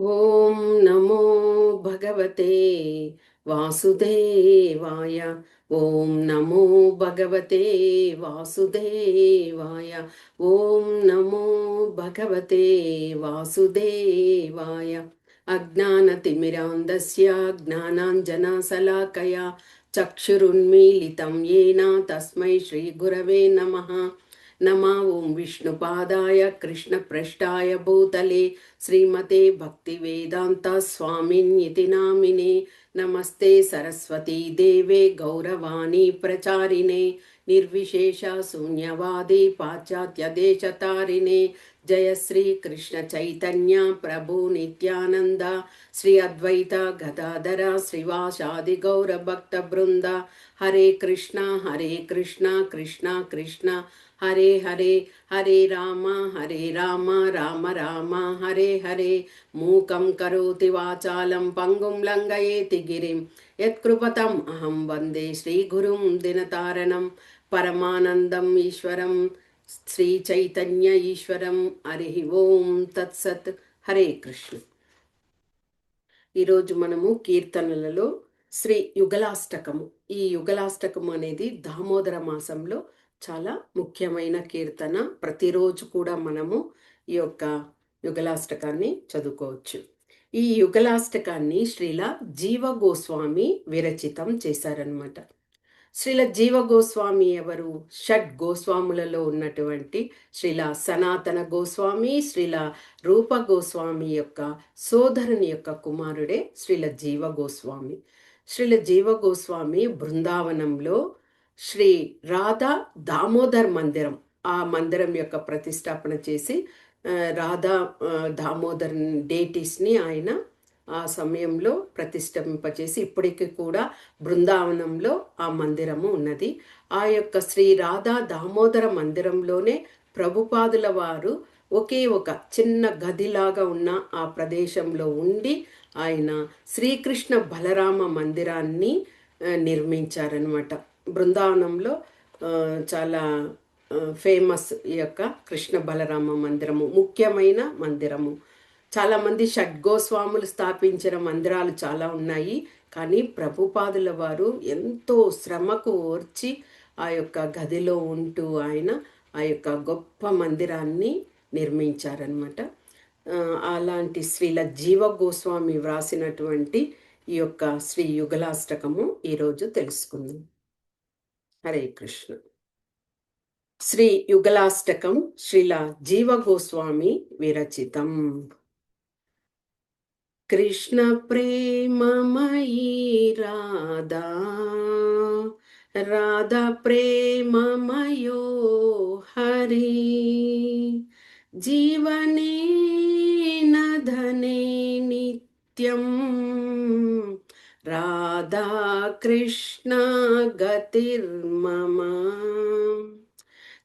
ఓం నమో భగవతే వాసుదేవాయ. ఓం నమో భగవతే వాసుదేవాయ. ఓం నమో భగవతే వాసుదేవాయ. అజ్ఞానతిమిరాంధస్య జ్ఞానాంజనశలాకయా చక్షురున్మీలితం ఏనా తస్మై శ్రీగురవే నమః. నమా ఓం విష్ణుపాదాయ కృష్ణప్రష్టాయ భూతలే. శ్రీమతే భక్తివేదాంత స్వామిన్యతి నామినే. నమస్తే సరస్వతీ దేవే గౌరవాణి ప్రచారిణే. నిర్విశేష శూన్యవాది పాశ్చాత్య దేశతారిణే జయ శ్రీ కృష్ణ చైతన్య ప్రభు నిత్యానంద శ్రీ అద్వైత గదాధర శ్రీవాసాది గౌర భక్త బృంద హరే కృష్ణ హరే కృష్ణ కృష్ణ కృష్ణ హరే హరే హరే రామ హరే రామ రామ రామ హరే హరే మూకం కరోతి వాచాలం పంగుం లంగయేతి గిరిం యత్కృపతం అహం వందే శ్రీగురుం దినతారణం పరమానందం ఈశ్వరం శ్రీ చైతన్య ఈశ్వరం హరి ఓం తత్సత్ హరే కృష్ణ ఈరోజు మనము కీర్తనలలో శ్రీ యుగలాష్టకము. ఈ యుగలాష్టకము అనేది దామోదర మాసంలో చాలా ముఖ్యమైన కీర్తన. ప్రతిరోజు కూడా మనము ఈ యొక్క యుగలాష్టకాన్ని చదువుకోవచ్చు. ఈ యుగలాష్టకాన్ని శ్రీల జీవ గోస్వామి విరచితం చేశారనమాట శ్రీల జీవ గోస్వామి ఎవరు? షడ్ గోస్వాములలో ఉన్నటువంటి శ్రీల సనాతన గోస్వామి శ్రీల రూప గోస్వామి యొక్క సోదరుని యొక్క కుమారుడే శ్రీల జీవ గోస్వామి శ్రీల జీవ గోస్వామి బృందావనంలో శ్రీ రాధా దామోదర్ మందిరం ఆ మందిరం యొక్క ప్రతిష్టాపన చేసి రాధా దామోదర్ డేటిస్ని ఆయన ఆ సమయంలో ప్రతిష్ఠింపచేసి ఇప్పటికీ కూడా బృందావనంలో ఆ మందిరము ఉన్నది. ఆ యొక్క శ్రీ రాధా దామోదర మందిరంలోనే ప్రభుపాదుల వారు ఒకే ఒక చిన్న గదిలాగా ఉన్న ఆ ప్రదేశంలో ఉండి ఆయన శ్రీకృష్ణ బలరామ మందిరాన్ని నిర్మించారనమాట బృందావనంలో చాలా ఫేమస్ ఈ యొక్క కృష్ణ బలరామ మందిరము ముఖ్యమైన మందిరము. చాలామంది షడ్గోస్వాములు స్థాపించిన మందిరాలు చాలా ఉన్నాయి. కానీ ప్రభుపాదుల వారు ఎంతో శ్రమకు ఓర్చి ఆ యొక్క గదిలో ఉంటూ ఆయన ఆ యొక్క గొప్ప మందిరాన్ని నిర్మించారనమాట అలాంటి శ్రీల జీవ గోస్వామి వ్రాసినటువంటి ఈ యొక్క శ్రీ యుగలాష్టకము ఈరోజు తెలుసుకుందాం. హరే కృష్ణ. శ్రీ యుగలాష్టకం శ్రీల జీవ గోస్వామి విరచితం. కృష్ణ ప్రేమమయీ రాధా రాధా ప్రేమమయో హరి. జీవనేన ధనే నిత్యం రాధా కృష్ణ గతిర్మమ.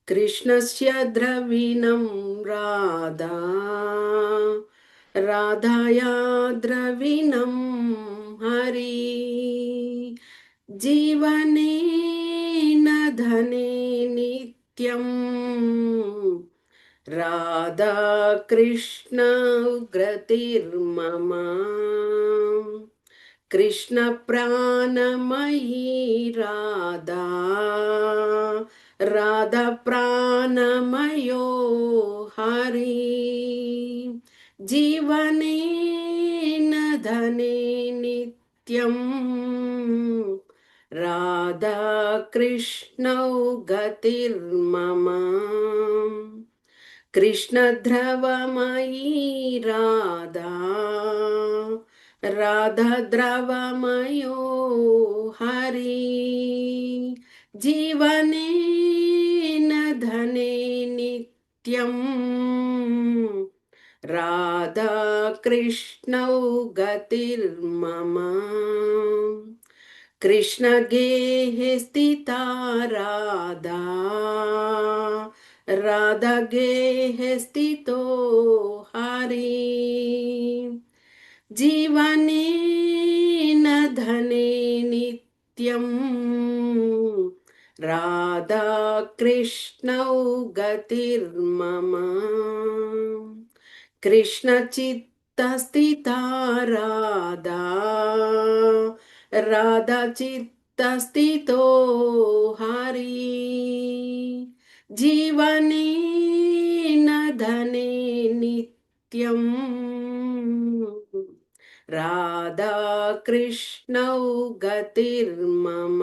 కృష్ణస్య ద్రవిణం రాధా राधाया द्रविणं हरि। जीवने न धने नित्यम् राधाकृष्ण उग्रतिर्मम। कृष्णप्राणमयी राधा। राधाप्राणमयो हरि। जीवन धने नित्यम् राधाकृष्णौ गतिर्मम गतिर्ममा। कृष्णद्रवमयी राधा। राधाद्रवमयो हरि। जीवने न धने नित्यम्। राधाकृष्णौ गतिर्मम कृष्णगेः स्थिता राधा। राधगेः स्थितो हरि। जीवने न धने नित्यम् राधाकृष्णौ गतिर्मम कृष्णचित्तविभ्रान्ता चित्तस्थिता राधा राधा चित्तस्थितो हरि जीवने न धने नित्यम् राधा कृष्णौ गतिर्मम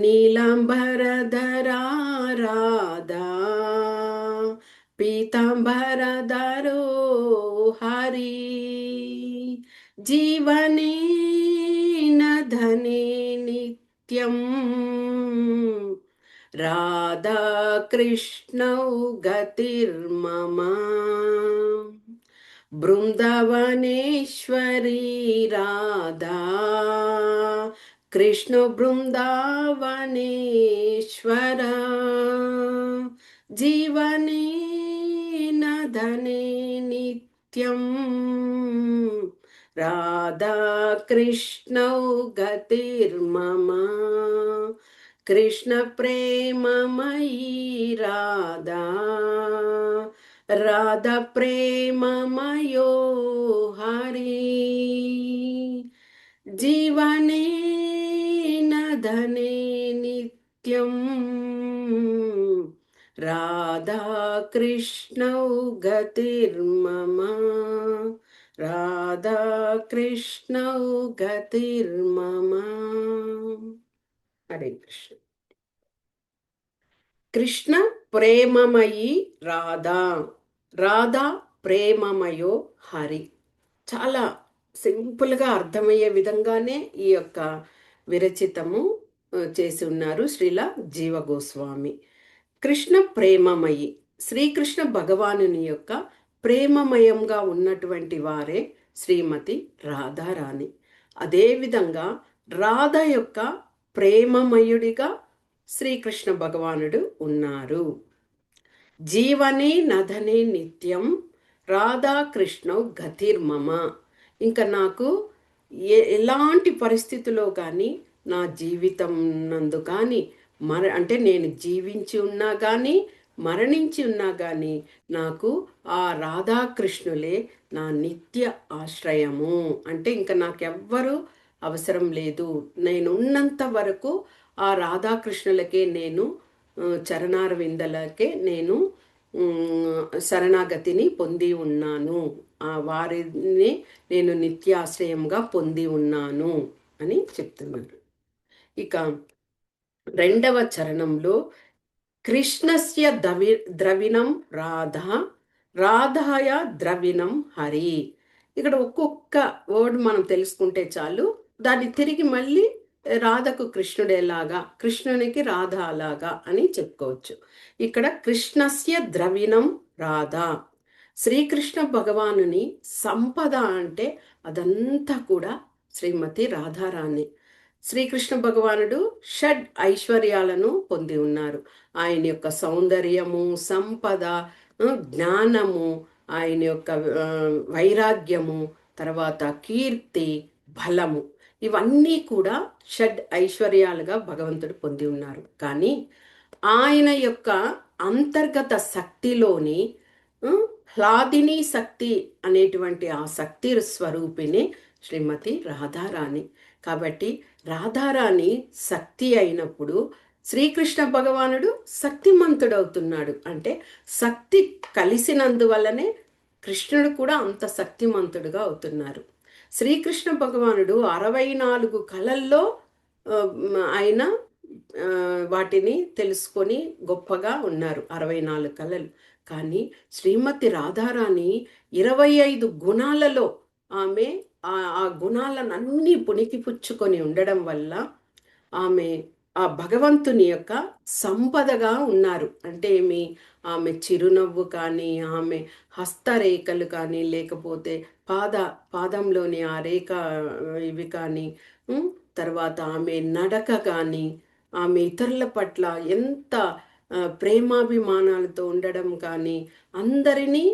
नीलाम्बरधरा राधा पीताम्बरदारो हरि। जीवने न धने नित्यम् राधाकृष्णौ गतिर्मम। बृन्दवनेश्वरी राधा। कृष्णबृन्दावनेश्वरा जीवने न धने नित्यं। राधा कृष्णौ गतिर्ममा। राधा। राधप्रेममयो हरि। जीवने न धने नित्यम्। राधा कृष्णौ गतिर्मम राधा कृष्णौ गतिर्मम हरे कृष्ण కృష్ణ ప్రేమమయి రాధా రాధా ప్రేమమయో హరి చాలా సింపుల్గా అర్థమయ్యే విధంగానే ఈ యొక్క విరచితము ఆ, చేసి ఉన్నారు శ్రీల జీవ గోస్వామి కృష్ణ ప్రేమమయి శ్రీకృష్ణ భగవానుని యొక్క ప్రేమమయంగా ఉన్నటువంటి వారే శ్రీమతి రాధారాణి. అదేవిధంగా రాధ యొక్క ప్రేమమయుడిగా శ్రీకృష్ణ భగవానుడు ఉన్నారు. జీవనే నధనే నిత్యం రాధాకృష్ణ గతిర్మమ ఇంకా నాకు ఏ ఎలాంటి పరిస్థితిలో కానీ నా జీవితం నందు కానీ మర అంటే నేను జీవించి ఉన్నా కానీ మరణించి ఉన్నా కానీ నాకు ఆ రాధాకృష్ణులే నా నిత్య ఆశ్రయము. అంటే ఇంకా నాకెవ్వరు అవసరం లేదు. నేను ఉన్నంత వరకు ఆ రాధాకృష్ణులకే నేను చరణారవిందలకే చరణార నేను శరణాగతిని పొంది ఉన్నాను. ఆ వారిని నేను నిత్యాశ్రయంగా పొంది ఉన్నాను అని చెప్తున్నారు. ఇక రెండవ చరణంలో కృష్ణస్య దవి ద్రవిణం రాధ రాధాయ ద్రవిణం హరి. ఇక్కడ ఒక్కొక్క వర్డ్ మనం తెలుసుకుంటే చాలు. దాన్ని తిరిగి మళ్ళీ రాధకు కృష్ణుడేలాగా కృష్ణునికి రాధ అలాగా అని చెప్పుకోవచ్చు. ఇక్కడ కృష్ణస్య ద్రవిణం రాధ. శ్రీకృష్ణ భగవానుని సంపద అంటే అదంతా కూడా శ్రీమతి రాధారాణి. శ్రీకృష్ణ భగవానుడు షడ్ ఐశ్వర్యాలను పొంది ఉన్నారు. ఆయన యొక్క సౌందర్యము సంపద జ్ఞానము ఆయన యొక్క వైరాగ్యము తర్వాత కీర్తి బలము ఇవన్నీ కూడా షడ్ ఐశ్వర్యాలుగా భగవంతుడు పొంది ఉన్నారు. కానీ ఆయన యొక్క అంతర్గత శక్తిలోని హ్లాదిని శక్తి అనేటువంటి ఆ శక్తి స్వరూపిణి శ్రీమతి రాధారాణి. కాబట్టి రాధారాణి శక్తి అయినప్పుడు శ్రీకృష్ణ భగవానుడు శక్తిమంతుడవుతున్నాడు. అంటే శక్తి కలిసినందువల్లనే కృష్ణుడు కూడా అంత శక్తిమంతుడుగా అవుతున్నారు. శ్రీకృష్ణ భగవానుడు అరవై నాలుగు కళల్లో ఆయన వాటిని తెలుసుకొని గొప్పగా ఉన్నారు అరవై నాలుగు కళలు. కానీ శ్రీమతి రాధారాణి ఇరవై ఐదు గుణాలలో ఆమె ఆ గుణాలను అన్నీ పుణికిపుచ్చుకొని ఉండడం వల్ల ఆమె ఆ భగవంతుని యొక్క సంపదగా ఉన్నారు. అంటే ఏమి ఆమె చిరునవ్వు కానీ ఆమె హస్తరేఖలు కానీ లేకపోతే పాద పాదంలోని ఆ రేఖ ఇవి కానీ తర్వాత ఆమె నడక కానీ ఆమె ఇతరుల పట్ల ఎంత ప్రేమాభిమానాలతో ఉండడం కానీ అందరినీ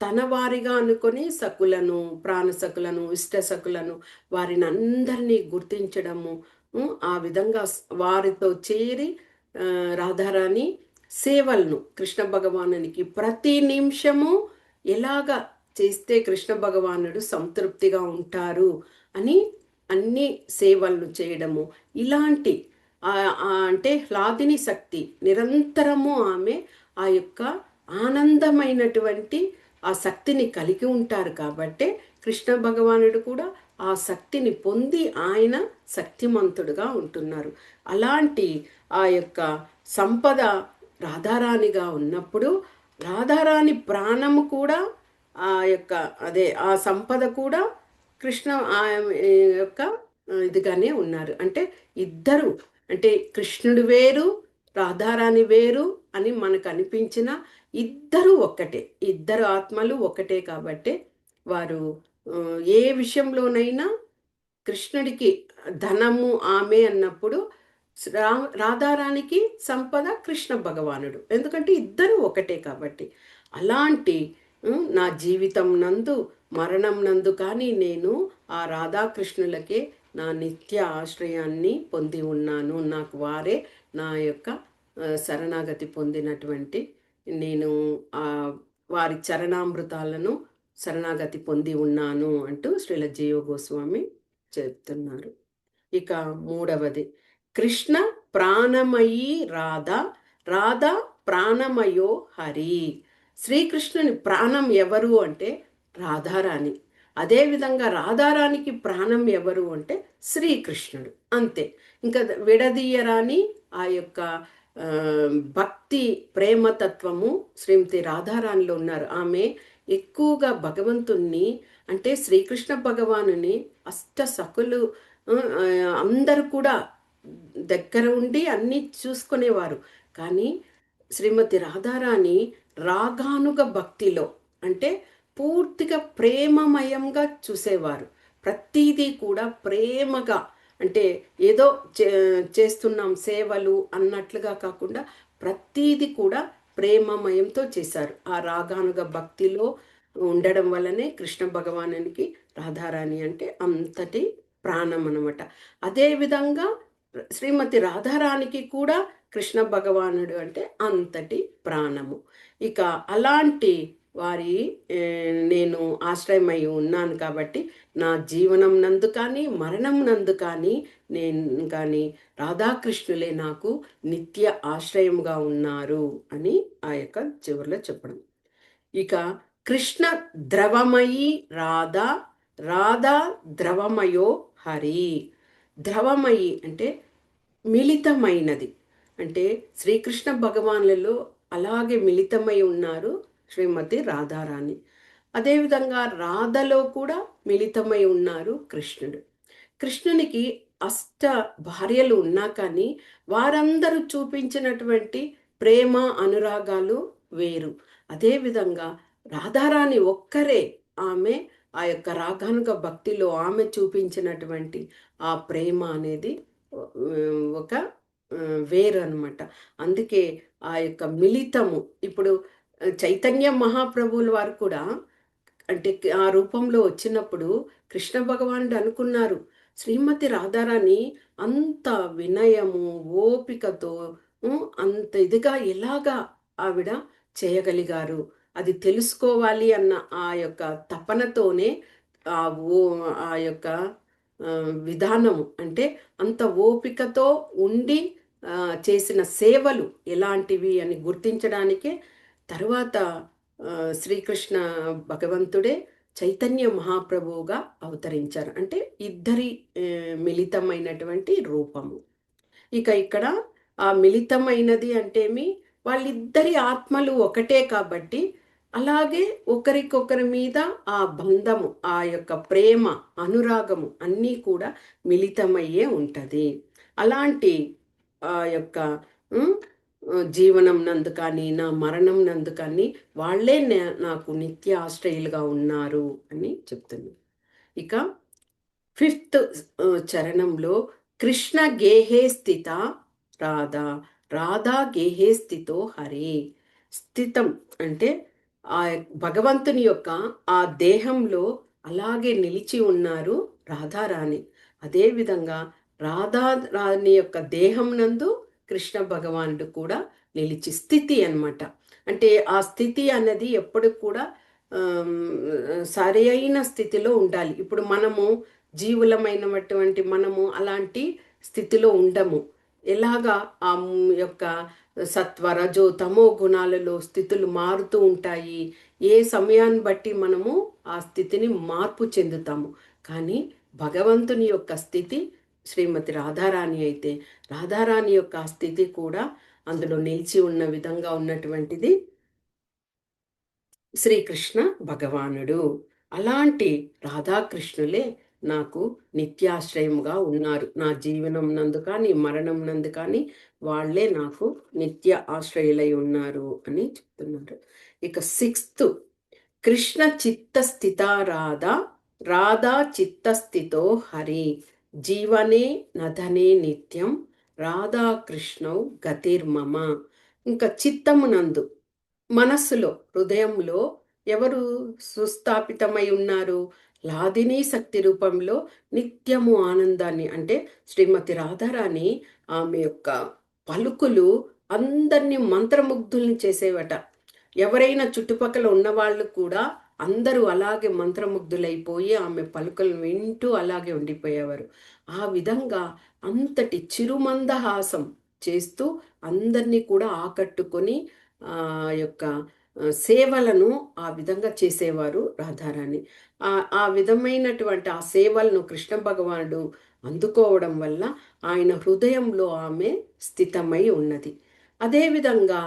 తన వారిగా అనుకొని సకులను ప్రాణసకులను ఇష్టసకులను వారిని అందరినీ గుర్తించడము ఆ విధంగా వారితో చేరి రాధారాణి సేవలను కృష్ణ భగవానునికి ప్రతి నిమిషము ఎలాగ చేస్తే కృష్ణ భగవానుడు సంతృప్తిగా ఉంటారు అని అన్ని సేవలను చేయడము. ఇలాంటి అంటే హ్లాదిని శక్తి నిరంతరము ఆమె ఆ యొక్క ఆనందమైనటువంటి ఆ శక్తిని కలిగి ఉంటారు కాబట్టి కృష్ణ భగవానుడు కూడా ఆ శక్తిని పొంది ఆయన శక్తిమంతుడుగా ఉంటున్నారు. అలాంటి ఆ యొక్క సంపద రాధారాణిగా ఉన్నప్పుడు రాధారాణి ప్రాణము కూడా ఆ యొక్క అదే ఆ సంపద కూడా కృష్ణ ఆ యొక్క ఇదిగానే ఉన్నారు. అంటే ఇద్దరు అంటే కృష్ణుడు వేరు రాధారాణి వేరు అని మనకు అనిపించిన ఇద్దరు ఒక్కటే. ఇద్దరు ఆత్మలు ఒకటే కాబట్టి వారు ఏ విషయంలోనైనా కృష్ణుడికి ధనము ఆమె అన్నప్పుడు రా రాధారానికి సంపద కృష్ణ భగవానుడు. ఎందుకంటే ఇద్దరు ఒకటే కాబట్టి. అలాంటి నా జీవితం నందు మరణం నందు కానీ నేను ఆ రాధాకృష్ణులకే నా నిత్య ఆశ్రయాన్ని పొంది ఉన్నాను. నాకు వారే నా యొక్క శరణాగతి పొందినటువంటి నేను వారి చరణామృతాలను శరణాగతి పొంది ఉన్నాను అంటూ శ్రీల జీవ గోస్వామి చెప్తున్నారు. ఇక మూడవది కృష్ణ ప్రాణమయీ రాధ రాధ ప్రాణమయో హరి. శ్రీకృష్ణుని ప్రాణం ఎవరు అంటే రాధారాణి. అదేవిధంగా రాధారానికి ప్రాణం ఎవరు అంటే శ్రీకృష్ణుడు. అంతే. ఇంకా విడదీయరాని ఆ యొక్క భక్తి ప్రేమతత్వము శ్రీమతి రాధారాణిలో ఉన్నారు. ఆమె ఎక్కువగా భగవంతుణ్ణి అంటే శ్రీకృష్ణ భగవానుని అష్ట సకులు అందరు కూడా దగ్గర ఉండి అన్నీ చూసుకునేవారు. కానీ శ్రీమతి రాధారాణి రాగానుగ భక్తిలో అంటే పూర్తిగా ప్రేమమయంగా చూసేవారు. ప్రతీదీ కూడా ప్రేమగా అంటే ఏదో చేస్తున్నాం సేవలు అన్నట్లుగా కాకుండా ప్రతీది కూడా ప్రేమమయంతో చేశారు. ఆ రాగానుగ భక్తిలో ఉండడం వల్లనే కృష్ణ భగవానునికి రాధారాణి అంటే అంతటి ప్రాణం అనమాట అదేవిధంగా శ్రీమతి రాధారానికి కూడా కృష్ణ భగవానుడు అంటే అంతటి ప్రాణము. ఇక అలాంటి వారి నేను ఆశ్రయమై ఉన్నాను కాబట్టి నా జీవనం నందు కానీ మరణం నందు కానీ నేను కానీ రాధాకృష్ణులే నాకు నిత్య ఆశ్రయముగా ఉన్నారు అని ఆ యొక్క చివరిలో చెప్పడం. ఇక కృష్ణ ద్రవమయి రాధా రాధా ద్రవమయో హరి. ద్రవమయి అంటే మిళితమైనది. అంటే శ్రీకృష్ణ భగవాన్లలో అలాగే మిళితమై ఉన్నారు. శ్రీమతి రాధారాణి. అదేవిధంగా రాధలో కూడా మిళితమై ఉన్నారు కృష్ణుడు. కృష్ణునికి అష్ట భార్యలు ఉన్నా కానీ వారందరూ చూపించినటువంటి ప్రేమ అనురాగాలు వేరు. అదేవిధంగా రాధారాణి ఒక్కరే ఆమె ఆ యొక్క రాగానుగ భక్తిలో ఆమె చూపించినటువంటి ఆ ప్రేమ అనేది ఒక వేరు అనమాట అందుకే ఆ యొక్క మిళితము ఇప్పుడు చైతన్య మహాప్రభువుల వారు కూడా అంటే ఆ రూపంలో వచ్చినప్పుడు కృష్ణ భగవానుడు అనుకున్నారు శ్రీమతి రాధారాణి అంత వినయము ఓపికతో అంత ఇదిగా ఎలాగా ఆవిడ చేయగలిగారు? అది తెలుసుకోవాలి అన్న ఆ యొక్క తపనతోనే ఆ ఓ ఆ యొక్క విధానము అంటే అంత ఓపికతో ఉండి చేసిన సేవలు ఎలాంటివి అని గుర్తించడానికే తర్వాత శ్రీకృష్ణ భగవంతుడే చైతన్య మహాప్రభువుగా అవతరించారు. అంటే ఇద్దరి మిళితమైనటువంటి రూపము. ఇక ఇక్కడ ఆ మిళితమైనది అంటేమి? వాళ్ళిద్దరి ఆత్మలు ఒకటే కాబట్టి అలాగే ఒకరికొకరి మీద ఆ బంధము ఆ యొక్క ప్రేమ అనురాగము అన్నీ కూడా మిళితమయ్యే ఉంటుంది. అలాంటి ఆ యొక్క జీవనం నందు కానీ నా మరణం నందు కానీ వాళ్ళే నాకు నిత్య ఆశ్రయులుగా ఉన్నారు అని చెప్తుంది. ఇక ఫిఫ్త్ చరణంలో కృష్ణ గేహే స్థిత రాధా రాధా గేహే స్థితో హరే. స్థితం అంటే ఆ భగవంతుని యొక్క ఆ దేహంలో అలాగే నిలిచి ఉన్నారు రాధారాణి. అదేవిధంగా రాధారాణి యొక్క దేహం నందు కృష్ణ భగవానుడు కూడా నిలిచి స్థితి అనమాట అంటే ఆ స్థితి అన్నది ఎప్పుడు కూడా సరైన సరి అయిన స్థితిలో ఉండాలి. ఇప్పుడు మనము జీవులమైనటువంటి మనము అలాంటి స్థితిలో ఉండము. ఎలాగా ఆ యొక్క సత్వ రజో తమో గుణాలలో స్థితులు మారుతూ ఉంటాయి ఏ సమయాన్ని బట్టి మనము ఆ స్థితిని మార్పు చెందుతాము. కానీ భగవంతుని యొక్క స్థితి శ్రీమతి రాధారాణి అయితే రాధారాణి యొక్క స్థితి కూడా అందులో నిలిచి ఉన్న విధంగా ఉన్నటువంటిది శ్రీకృష్ణ భగవానుడు. అలాంటి రాధాకృష్ణులే నాకు నిత్యాశ్రయముగా ఉన్నారు. నా జీవనం నందు కానీ మరణం నందు కానీ వాళ్ళే నాకు నిత్య ఆశ్రయులై ఉన్నారు అని చెప్తున్నారు. ఇక సిక్స్త్ కృష్ణ చిత్తస్థిత రాధా రాధా చిత్తస్థితో హరి. జీవనే నధనే నిత్యం రాధాకృష్ణౌ గతిర్మమ. ఇంకా చిత్తమునందు మనస్సులో హృదయంలో ఎవరు సుస్థాపితమై ఉన్నారు? లాదిని శక్తి రూపంలో నిత్యము ఆనందాన్ని అంటే శ్రీమతి రాధారాణి ఆమె యొక్క పలుకులు అందరినీ మంత్రముగ్ధుల్ని చేసేవట. ఎవరైనా చుట్టుపక్కల ఉన్నవాళ్ళు కూడా అందరూ అలాగే మంత్రముగ్ధులైపోయి ఆమె పలుకలు వింటూ అలాగే ఉండిపోయేవారు. ఆ విధంగా అంతటి చిరుమందహాసం చేస్తూ అందరినీ కూడా ఆకట్టుకొని ఆ యొక్క సేవలను ఆ విధంగా చేసేవారు రాధారాణి. ఆ ఆ విధమైనటువంటి ఆ సేవలను కృష్ణ భగవానుడు అందుకోవడం వల్ల ఆయన హృదయంలో ఆమె స్థితమై ఉన్నది. అదేవిధంగా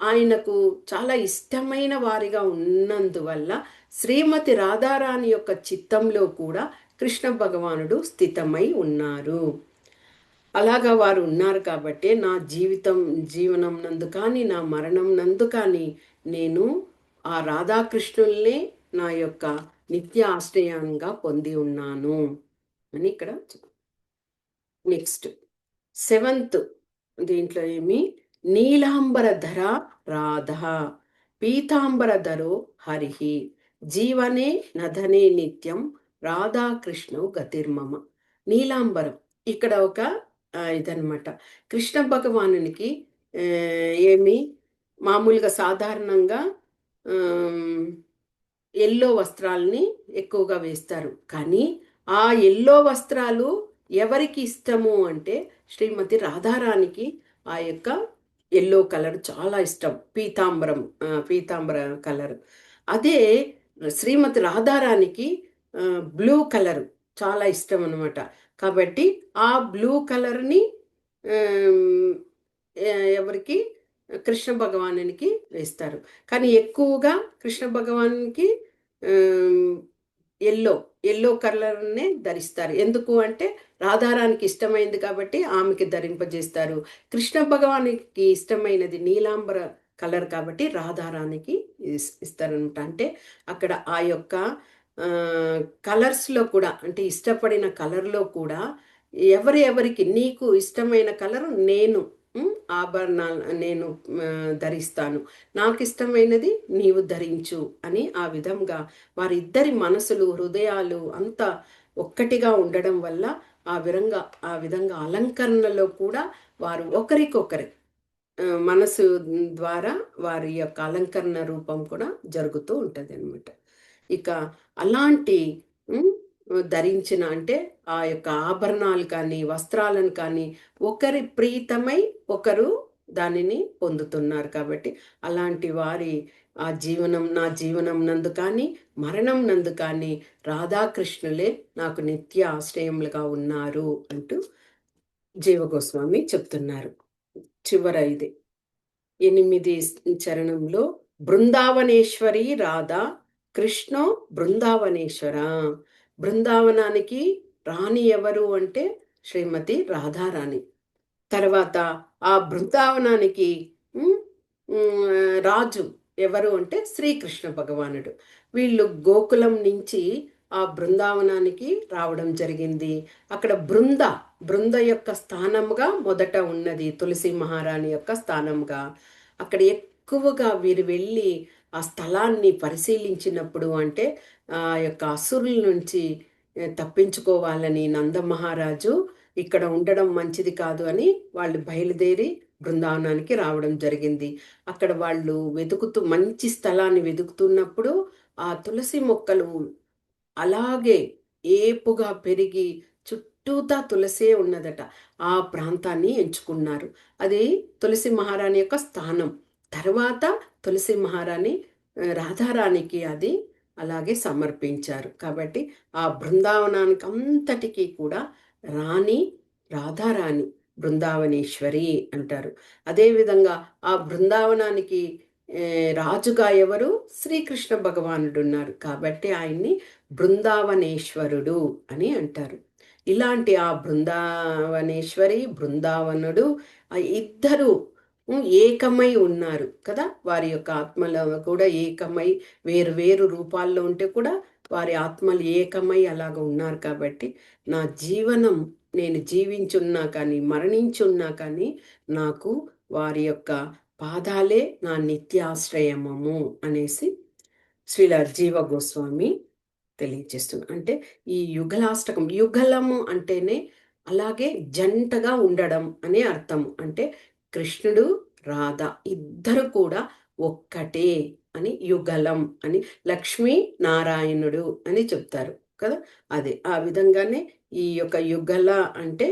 ఆయనకు చాలా ఇష్టమైన వారిగా ఉన్నందువల్ల శ్రీమతి రాధారాణి యొక్క చిత్తంలో కూడా కృష్ణ భగవానుడు స్థితమై ఉన్నారు. అలాగా వారు ఉన్నారు కాబట్టి నా జీవితం జీవనం నందు కానీ నా మరణం నందు కానీ నేను ఆ రాధాకృష్ణుల్నే నా యొక్క నిత్య ఆశ్రయంగా పొంది ఉన్నాను అని ఇక్కడ నెక్స్ట్ సెవెంత్ దీంట్లో ఏమి? నీలాంబర ధర రాధ. పీతాంబరధరో హరిహి జీవనే నధనే నిత్యం రాధాకృష్ణు గతిర్మమ. నీలాంబరం. ఇక్కడ ఒక ఆ, ఇదన్నమాట. కృష్ణ భగవానునికి ఏమి? మామూలుగా సాధారణంగా ఎల్లో వస్త్రాలని ఎక్కువగా వేస్తారు. కానీ ఆ ఎల్లో వస్త్రాలు ఎవరికి ఇష్టము అంటే శ్రీమతి రాధారానికి ఆ యొక్క ఎల్లో కలర్ చాలా ఇష్టం. పీతాంబరం పీతాంబర కలర్ అదే శ్రీమతి రాధారానికి బ్లూ కలర్ చాలా ఇష్టం అనమాట కాబట్టి ఆ బ్లూ కలర్ని ఎవరికి? కృష్ణ భగవానునికి వేస్తారు. కానీ ఎక్కువగా కృష్ణ భగవానునికి ఎల్లో ఎల్లో కలర్నే ధరిస్తారు. ఎందుకు అంటే రాధారానికి ఇష్టమైంది కాబట్టి ఆమెకి ధరింపజేస్తారు. కృష్ణ భగవానికి ఇష్టమైనది నీలాంబర కలర్ కాబట్టి రాధారానికి ఇస్తారనమాట అంటే అక్కడ ఆ యొక్క కలర్స్లో కూడా అంటే ఇష్టపడిన కలర్లో కూడా ఎవరి ఎవరికి నీకు ఇష్టమైన కలర్ నేను ఆభరణాలు నేను ధరిస్తాను. నాకు ఇష్టమైనది నీవు ధరించు అని ఆ విధంగా వారిద్దరి మనసులు హృదయాలు అంతా ఒక్కటిగా ఉండడం వల్ల ఆ విధంగా ఆ విధంగా అలంకరణలో కూడా వారు ఒకరికొకరి మనసు ద్వారా వారి యొక్క అలంకరణ రూపం కూడా జరుగుతూ ఉంటుంది అనమాట ఇక అలాంటి ధరించిన అంటే ఆ యొక్క ఆభరణాలు కానీ వస్త్రాలను కానీ ఒకరి ప్రీతమై ఒకరు దానిని పొందుతున్నారు కాబట్టి అలాంటి వారి ఆ జీవనం నా జీవనం నందు కానీ మరణం నందు కానీ రాధాకృష్ణులే నాకు నిత్య ఆశ్రయములుగా ఉన్నారు అంటూ జీవగోస్వామి చెప్తున్నారు. చివర ఇది ఎనిమిది చరణంలో బృందావనేశ్వరి రాధా కృష్ణ బృందావనేశ్వర. బృందావనానికి రాణి ఎవరు అంటే శ్రీమతి రాధారాణి. తర్వాత ఆ బృందావనానికి రాజు ఎవరు అంటే శ్రీకృష్ణ భగవానుడు. వీళ్ళు గోకులం నుంచి ఆ బృందావనానికి రావడం జరిగింది. అక్కడ బృంద బృంద యొక్క స్థానముగా మొదట ఉన్నది తులసి మహారాణి యొక్క స్థానంగా అక్కడ ఎక్కువగా వీరు వెళ్ళి ఆ స్థలాన్ని పరిశీలించినప్పుడు అంటే ఆ యొక్క అసురుల నుంచి తప్పించుకోవాలని నందమహారాజు ఇక్కడ ఉండడం మంచిది కాదు అని వాళ్ళు బయలుదేరి బృందావనానికి రావడం జరిగింది. అక్కడ వాళ్ళు వెతుకుతూ మంచి స్థలాన్ని వెతుకుతున్నప్పుడు ఆ తులసి మొక్కలు అలాగే ఏపుగా పెరిగి చుట్టూతా తులసే ఉన్నదట. ఆ ప్రాంతాన్ని ఎంచుకున్నారు. అది తులసి మహారాణి యొక్క స్థానం. తర్వాత తులసి మహారాణి రాధారాణికి అది అలాగే సమర్పించారు. కాబట్టి ఆ బృందావనానికి అంతటికీ కూడా రాణి రాధారాణి బృందావనేశ్వరి అంటారు. అదేవిధంగా ఆ బృందావనానికి రాజుగా ఎవరు? శ్రీకృష్ణ భగవానుడు ఉన్నారు కాబట్టి ఆయన్ని బృందావనేశ్వరుడు అని అంటారు. ఇలాంటి ఆ బృందావనేశ్వరి బృందావనుడు ఆ ఇద్దరు ఏకమై ఉన్నారు కదా? వారి యొక్క ఆత్మలో కూడా ఏకమై వేరు వేరు రూపాల్లో ఉంటే కూడా వారి ఆత్మలు ఏకమై అలాగ ఉన్నారు కాబట్టి నా జీవనం నేను జీవించున్నా కానీ మరణించున్నా కానీ నాకు వారి యొక్క పాదాలే నా నిత్యాశ్రయమము అనేసి శ్రీల జీవ గోస్వామి తెలియజేస్తుంది అంటే ఈ యుగలాష్టకం యుగలము అంటేనే అలాగే జంటగా ఉండడం అనే అర్థం అంటే కృష్ణుడు రాధ ఇద్దరు కూడా ఒక్కటే అని యుగలం అని లక్ష్మీ నారాయణుడు అని చెప్తారు కదా? అదే ఆ విధంగానే ఈ యొక్క యుగల అంటే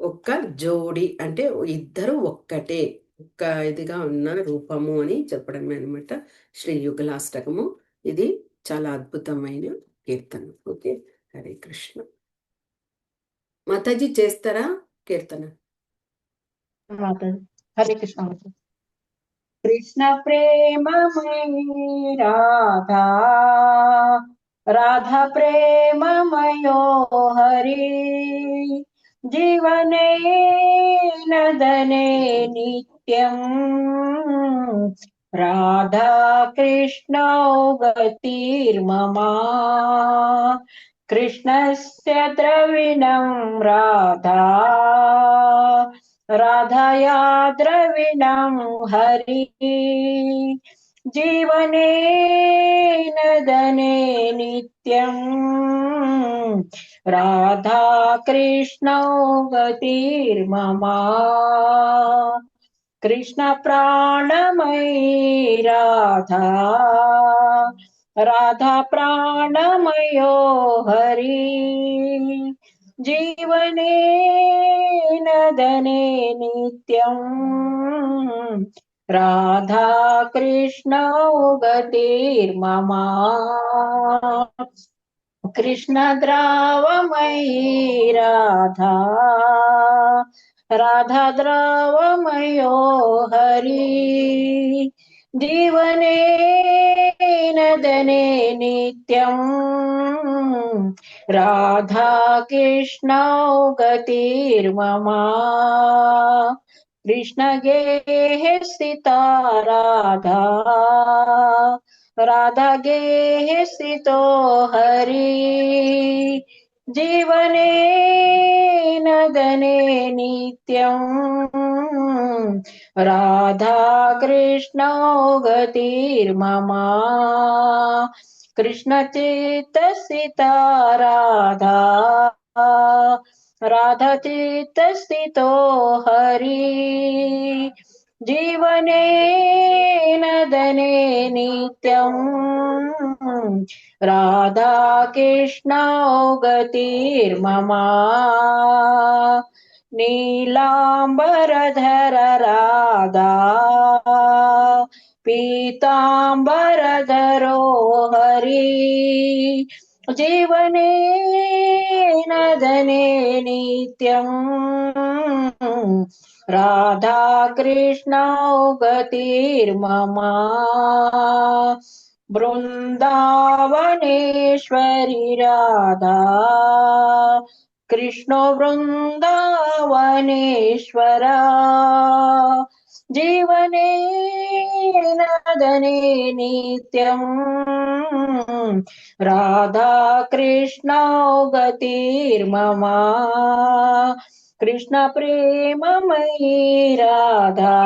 ఒక్క జోడి అంటే ఇద్దరు ఒక్కటే ఒక్క ఇదిగా ఉన్న రూపము అని చెప్పడమే అనమాట శ్రీ యుగలాష్టకము ఇది చాలా అద్భుతమైన కీర్తన. ఓకే హరే కృష్ణ. మాతాజీ చేస్తారా కీర్తన? హరే కృష్ణ कृष्ण प्रेम मयि राधा। राधा प्रेम मयो हरि। जीवने नदने नित्यम राधा कृष्ण गतिर्ममा। कृष्णस्य द्रविणं राधा। राधया द्रविणं हरि। जीवने नदने नित्यम् राधा कृष्णौ गतिर्ममा। कृष्णप्राणमयी राधा राधा प्राणमयो हरि। जीवनेन राधा नित्यम् राधाकृष्णौ गतिर्ममा कृष्णद्रावमयी राधा। राधाद्रावमयो हरि। जीवनेन दने नित्यम् राधाकृष्णौ गतिर्ममा कृष्णगेः स्थिता राधा राधा राधागेः स्थितो हरी। जीवने नदने नित्यम् राधा कृष्णौ गतिर्ममा। कृष्णचित्तस्थिता राधा। राधाचित्तस्थितो हरि। जीवने नदने नित्यम् राधा कृष्णौ गतिर्ममा नीलाम्बरधर राधा पीताम्बरधरो हरि జీవనే నదనే నిత్యం. రాధాకృష్ణౌ గతిర్మమా. బృందావనేశ్వరి రాధా. కృష్ణ బృందావనేశ్వరా. जीवने नदने नित्यम् राधा कृष्णौ गतिर्ममा कृष्णप्रेममयी राधा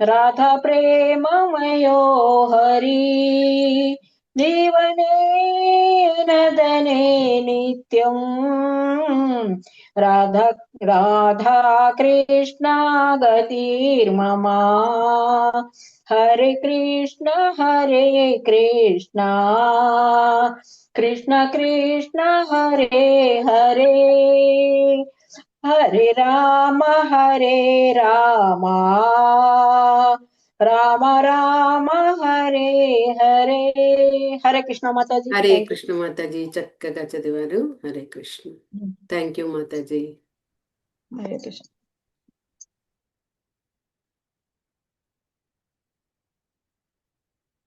राधा प्रेममयो हरि జీవనేనదనే నిత్యం రాధా రాధాకృష్ణా గతిర్మమా హరే కృష్ణ హరే కృష్ణ కృష్ణ కృష్ణ హరే హరే హరే రామ హరే రామ రామ రామ హరే హరే. హరే కృష్ణ మాతాజీ. హరే. కృష్ణ మాతాజీ. చక్కగా చదివారు. హరే కృష్ణ. థ్యాంక్ యూ మాతాజీ. హరే కృష్ణ